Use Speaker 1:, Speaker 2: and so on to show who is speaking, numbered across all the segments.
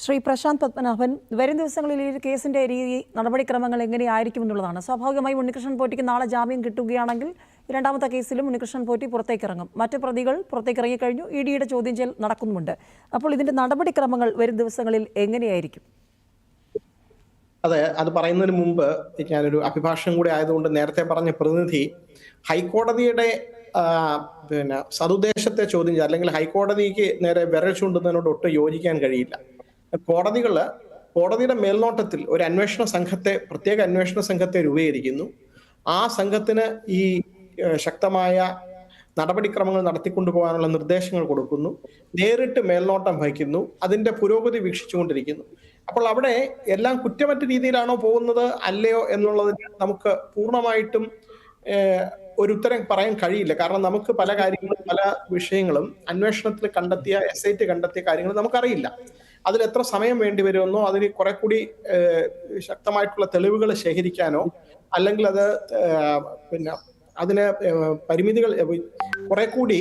Speaker 1: ശ്രീ പ്രശാന്ത് പത്മനാഭൻ വരും ദിവസങ്ങളിൽ ഈ കേസിന്റെ രീതി നടപടിക്രമങ്ങൾ എങ്ങനെയായിരിക്കും എന്നുള്ളതാണ്. സ്വാഭാവികമായി ഉണ്ണികൃഷ്ണൻ പോറ്റിക്ക് നാളെ ജാമ്യം കിട്ടുകയാണെങ്കിൽ രണ്ടാമത്തെ കേസിലും ഉണ്ണികൃഷ്ണൻ പോറ്റി പുറത്തേക്കിറങ്ങും. മറ്റ് പ്രതികൾ പുറത്തേക്ക് ഇറങ്ങിക്കഴിഞ്ഞു ഇ ഡിയുടെ ചോദ്യം ചെയ്യൽ നടക്കുന്നുണ്ട് അപ്പോൾ ഇതിന്റെ നടപടിക്രമങ്ങൾ വരും ദിവസങ്ങളിൽ എങ്ങനെയായിരിക്കും?
Speaker 2: അതെ അത് പറയുന്നതിന് മുമ്പ് ഞാനൊരു അഭിഭാഷകൻ കൂടി ആയതുകൊണ്ട് നേരത്തെ പറഞ്ഞ പ്രതിനിധി ഹൈക്കോടതിയുടെ പിന്നെ സതുദ്ദേശത്തെ ചോദ്യം ചെയ്യുക അല്ലെങ്കിൽ ഹൈക്കോടതിക്ക് നേരെ വിരൽ ചൂണ്ടുന്നതിനോട് ഒട്ടും യോജിക്കാൻ കഴിയില്ല. കോടതികൾ കോടതിയുടെ മേൽനോട്ടത്തിൽ ഒരു അന്വേഷണ സംഘത്തെ പ്രത്യേക അന്വേഷണ സംഘത്തെ രൂപീകരിക്കുന്നു. ആ സംഘത്തിന് ഈ ശക്തമായ നടപടിക്രമങ്ങൾ നടത്തിക്കൊണ്ടു പോകാനുള്ള നിർദ്ദേശങ്ങൾ കൊടുക്കുന്നു. നേരിട്ട് മേൽനോട്ടം വഹിക്കുന്നു. അതിന്റെ പുരോഗതി വീക്ഷിച്ചുകൊണ്ടിരിക്കുന്നു. അപ്പോൾ അവിടെ എല്ലാം കുറ്റമറ്റ രീതിയിലാണോ പോകുന്നത് അല്ലയോ എന്നുള്ളതിന് നമുക്ക് പൂർണമായിട്ടും ഒരു ഉത്തരം പറയാൻ കഴിയില്ല. കാരണം നമുക്ക് പല കാര്യങ്ങളും പല വിഷയങ്ങളും അന്വേഷണത്തിൽ കണ്ടെത്തിയ എസ് ഐ ടി കണ്ടെത്തിയ കാര്യങ്ങൾ നമുക്കറിയില്ല. അതിൽ എത്ര സമയം വേണ്ടി വരുമെന്നോ അതിന് കുറെ കൂടി ശക്തമായിട്ടുള്ള തെളിവുകൾ ശേഖരിക്കാനോ അല്ലെങ്കിൽ അത് പിന്നെ അതിന് പരിമിതികൾ കുറെ കൂടി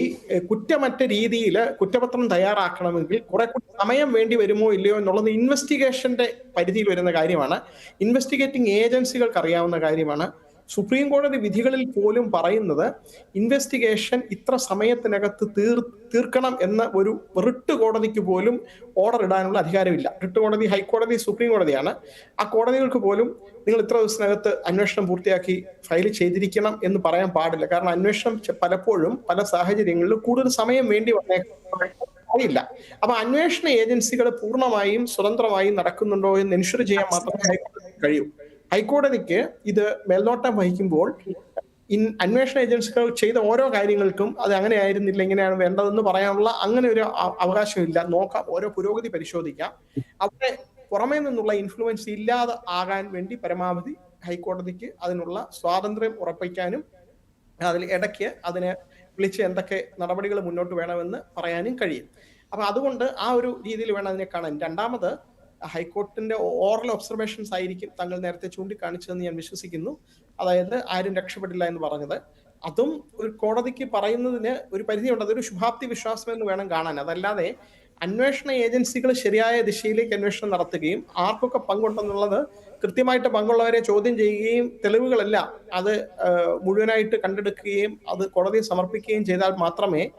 Speaker 2: കുറ്റമറ്റ രീതിയിൽ കുറ്റപത്രം തയ്യാറാക്കണമെങ്കിൽ കുറെ കൂടി സമയം വേണ്ടി വരുമോ ഇല്ലയോ എന്നുള്ളത് ഇൻവെസ്റ്റിഗേഷന്റെ പരിധിയിൽ വരുന്ന കാര്യമാണ്. ഇൻവെസ്റ്റിഗേറ്റിംഗ് ഏജൻസികൾക്ക് അറിയാവുന്ന കാര്യമാണ്. സുപ്രീം കോടതി വിധികളിൽ പോലും പറയുന്നത് ഇൻവെസ്റ്റിഗേഷൻ ഇത്ര സമയത്തിനകത്ത് തീർ തീർക്കണം എന്ന ഒരു റിട്ട് കോടതിക്ക് പോലും ഓർഡർ ഇടാനുള്ള അധികാരമില്ല. റിട്ട് കോടതി ഹൈക്കോടതി സുപ്രീം കോടതിയാണ്. ആ കോടതികൾക്ക് പോലും നിങ്ങൾ ഇത്ര ദിവസത്തിനകത്ത് അന്വേഷണം പൂർത്തിയാക്കി ഫയൽ ചെയ്തിരിക്കണം എന്ന് പറയാൻ പാടില്ല. കാരണം അന്വേഷണം പലപ്പോഴും പല സാഹചര്യങ്ങളിലും കൂടുതൽ സമയം വേണ്ടി അറിയില്ല അപ്പൊ അന്വേഷണ ഏജൻസികൾ പൂർണമായും സ്വതന്ത്രമായും നടക്കുന്നുണ്ടോ എന്ന് എൻഷുർ ചെയ്യാൻ മാത്രമേ കഴിയൂ. ഹൈക്കോടതിക്ക് ഇത് മേൽനോട്ടം വഹിക്കുമ്പോൾ ഇൻ അന്വേഷണ ഏജൻസികൾ ചെയ്ത ഓരോ കാര്യങ്ങൾക്കും അത് അങ്ങനെ ആയിരുന്നില്ല ഇങ്ങനെയാണ് വേണ്ടതെന്ന് പറയാനുള്ള അങ്ങനെ ഒരു അവകാശമില്ല. നോക്കാം ഓരോ പുരോഗതി പരിശോധിക്കാം. അവിടെ പുറമേ നിന്നുള്ള ഇൻഫ്ലുവൻസ് ഇല്ലാതെ ആകാൻ വേണ്ടി പരമാവധി ഹൈക്കോടതിക്ക് അതിനുള്ള സ്വാതന്ത്ര്യം ഉറപ്പിക്കാനും അതിൽ ഇടയ്ക്ക് അതിനെ വിളിച്ച് എന്തൊക്കെ നടപടികൾ മുന്നോട്ട് വേണമെന്ന് പറയാനും കഴിയും. അപ്പൊ അതുകൊണ്ട് ആ ഒരു രീതിയിൽ വേണം അതിനെ കാണാൻ. രണ്ടാമത് ഹൈക്കോർട്ടിന്റെ ഓറൽ ഒബ്സർവേഷൻസ് ആയിരിക്കും താങ്കൾ നേരത്തെ ചൂണ്ടിക്കാണിച്ചതെന്ന് ഞാൻ വിശ്വസിക്കുന്നു. അതായത് ആരും രക്ഷപ്പെടില്ല എന്ന് പറഞ്ഞത്. അതും ഒരു കോടതിക്ക് പറയുന്നതിന് ഒരു പരിധിയുണ്ട്. അതൊരു ശുഭാപ്തി വിശ്വാസം എന്ന് വേണം കാണാൻ. അതല്ലാതെ അന്വേഷണ ഏജൻസികൾ ശരിയായ ദിശയിലേക്ക് അന്വേഷണം നടത്തുകയും ആർക്കൊക്കെ പങ്കുണ്ടെന്നുള്ളത് കൃത്യമായിട്ട് പങ്കുള്ളവരെ ചോദ്യം ചെയ്യുകയും തെളിവുകളെല്ലാം അത് മുഴുവനായിട്ട് കണ്ടെടുക്കുകയും അത് കോടതിയിൽ സമർപ്പിക്കുകയും ചെയ്താൽ മാത്രമേ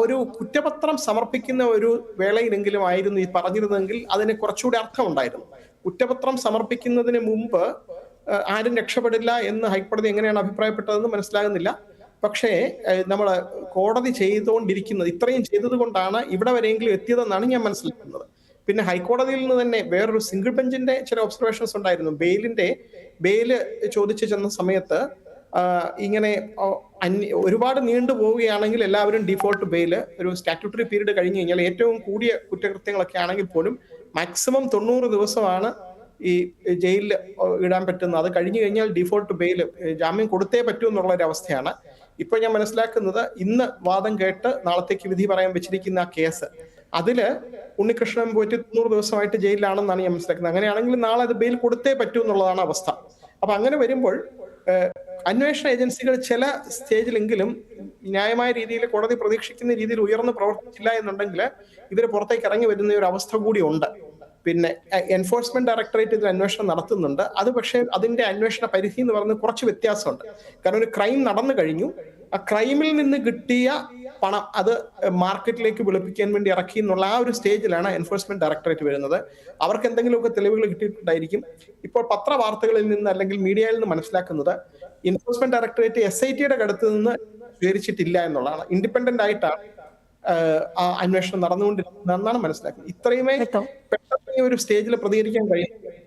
Speaker 2: ഒരു കുറ്റപത്രം സമർപ്പിക്കുന്ന ഒരു വേളയിലെങ്കിലും ആയിരുന്നു ഈ പറഞ്ഞിരുന്നെങ്കിൽ അതിന് കുറച്ചുകൂടി അർത്ഥമുണ്ടായിരുന്നു. കുറ്റപത്രം സമർപ്പിക്കുന്നതിന് മുമ്പ് ആരും രക്ഷപ്പെടില്ല എന്ന് ഹൈക്കോടതി എങ്ങനെയാണ് അഭിപ്രായപ്പെട്ടതെന്ന് മനസ്സിലാകുന്നില്ല. പക്ഷേ നമ്മൾ കോടതി ചെയ്തുകൊണ്ടിരിക്കുന്നത് ഇത്രയും ചെയ്തത് കൊണ്ടാണ് ഇവിടെ വരെയെങ്കിലും എത്തിയതെന്നാണ് ഞാൻ മനസ്സിലാക്കുന്നത്. പിന്നെ ഹൈക്കോടതിയിൽ നിന്ന് തന്നെ വേറൊരു സിംഗിൾ ബെഞ്ചിന്റെ ചില ഒബ്സർവേഷൻസ് ഉണ്ടായിരുന്നു. ബെയിലിന്റെ ബെയിൽ ചോദിച്ചു ചെന്ന സമയത്ത് ഇങ്ങനെ ഒരുപാട് നീണ്ടു പോവുകയാണെങ്കിൽ എല്ലാവരും ഡിഫോൾട്ട് ബെയിൽ ഒരു സ്റ്റാറ്റ്യൂട്ടറി പീരീഡ് കഴിഞ്ഞു കഴിഞ്ഞാൽ ഏറ്റവും കൂടിയ കുറ്റകൃത്യങ്ങളൊക്കെ ആണെങ്കിൽ പോലും മാക്സിമം തൊണ്ണൂറ് ദിവസമാണ് ഈ ജയിലിൽ ഇടാൻ പറ്റുന്നത്. അത് കഴിഞ്ഞു കഴിഞ്ഞാൽ ഡിഫോൾട്ട് ബെയിൽ ജാമ്യം കൊടുത്തേ പറ്റൂ എന്നുള്ള ഒരു അവസ്ഥയാണ് ഇപ്പൊ ഞാൻ മനസ്സിലാക്കുന്നത് ഇന്ന് വാദം കേട്ട് നാളത്തേക്ക് വിധി പറയാൻ വെച്ചിരിക്കുന്ന ആ കേസ്. അതിൽ ഉണ്ണികൃഷ്ണൻ പോയിട്ട് തൊണ്ണൂറ് ദിവസമായിട്ട് ജയിലിലാണെന്നാണ് ഞാൻ മനസ്സിലാക്കുന്നത്. അങ്ങനെയാണെങ്കിൽ നാളെ അത് ബെയിൽ കൊടുത്തേ പറ്റൂ എന്നുള്ളതാണ് അവസ്ഥ. അപ്പൊ അങ്ങനെ വരുമ്പോൾ അന്വേഷണ ഏജൻസികൾ ചില സ്റ്റേജിലെങ്കിലും ന്യായമായ രീതിയിൽ കോടതി പ്രതീക്ഷിക്കുന്ന രീതിയിൽ ഉയർന്നു പ്രവർത്തിച്ചില്ല എന്നുണ്ടെങ്കിൽ ഇവർ പുറത്തേക്ക് ഇറങ്ങി വരുന്ന ഒരു അവസ്ഥ കൂടി ഉണ്ട്. പിന്നെ എൻഫോഴ്സ്മെന്റ് ഡയറക്ടറേറ്റ് ഇതിൽ അന്വേഷണം നടത്തുന്നുണ്ട്. അത് പക്ഷേ അതിന്റെ അന്വേഷണ പരിധി എന്ന് പറയുന്നത് കുറച്ച് വ്യത്യാസമുണ്ട്. കാരണം ഒരു ക്രൈം നടന്നു കഴിഞ്ഞു. ആ ക്രൈമിൽ നിന്ന് കിട്ടിയ പണം അത് മാർക്കറ്റിലേക്ക് വിളിപ്പിക്കാൻ വേണ്ടി ഇറക്കി എന്നുള്ള ആ ഒരു സ്റ്റേജിലാണ് എൻഫോഴ്സ്മെന്റ് ഡയറക്ടറേറ്റ് വരുന്നത്. അവർക്ക് എന്തെങ്കിലുമൊക്കെ തെളിവുകൾ കിട്ടിയിട്ടുണ്ടായിരിക്കും. ഇപ്പോൾ പത്രവാർത്തകളിൽ നിന്ന് അല്ലെങ്കിൽ മീഡിയയിൽ നിന്ന് മനസ്സിലാക്കുന്നത് എൻഫോഴ്സ്മെന്റ് ഡയറക്ടറേറ്റ് എസ് ഐ ടിയുടെ അടുത്ത് നിന്ന് സ്വീകരിച്ചിട്ടില്ല എന്നുള്ളതാണ്. ഇൻഡിപെൻഡന്റ് ആയിട്ടാണ് അന്വേഷണം നടന്നുകൊണ്ടിരിക്കുന്നതെന്നാണ് മനസ്സിലാക്കുന്നത്. ഇത്രയുമേ പെട്ടെന്ന് ഒരു സ്റ്റേജിൽ പ്രതികരിക്കാൻ കഴിയും.